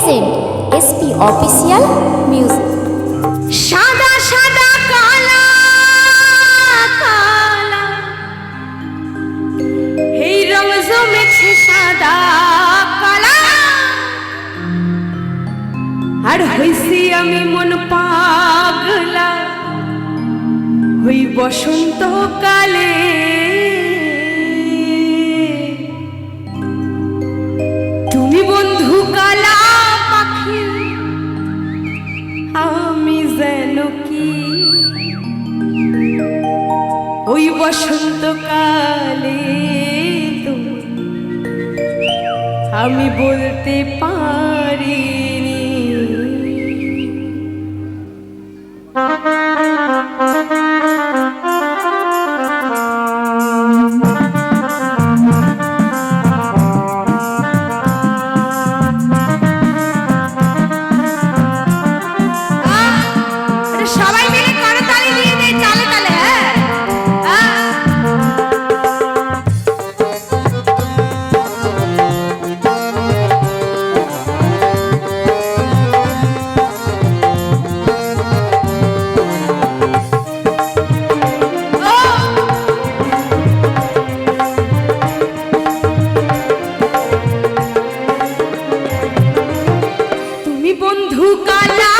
Present SP official music সাদা সাদা কালা এই রং জমেছে সাদা, কালা। আর হইছি আমি মন পাগলা। হই বসন্ত কালে আমি বলতে পারি। বন্ধু কালা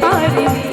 party.